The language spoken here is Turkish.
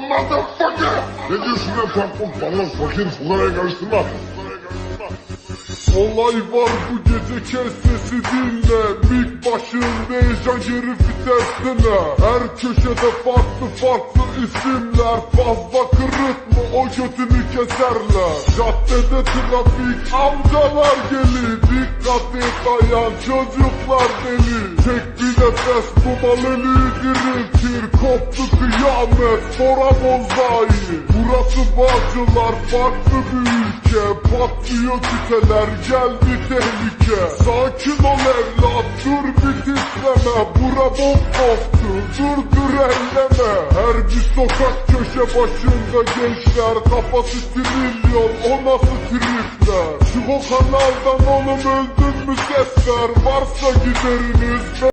the motherfucker. Ne diyorsun lan tampon? Bana fakir fukaraya karıştırma. Olay var bu gece kes sesi dinle Mik başında heyecan geri vitesine Her köşede farklı farklı isimler Fazla kırıtma o götünü keserler Caddede trafik amcalar gelir Dikkat dayan çocuklar deli Tek bir nefes dumanını diriltir. Koptu kıyamet sonra bozayı. Burası Bağcılar farklı bir ülke. Patlıyor küteler geldi tehlike. Sakin ol evlat titreme Bura bomboktu dur dur elleme. Her bir sokak köşe başında gençler. Kafası trilyon o nasıl tripler. Şu o kanaldan oğlum öldün mü sesler? Varsa gideriniz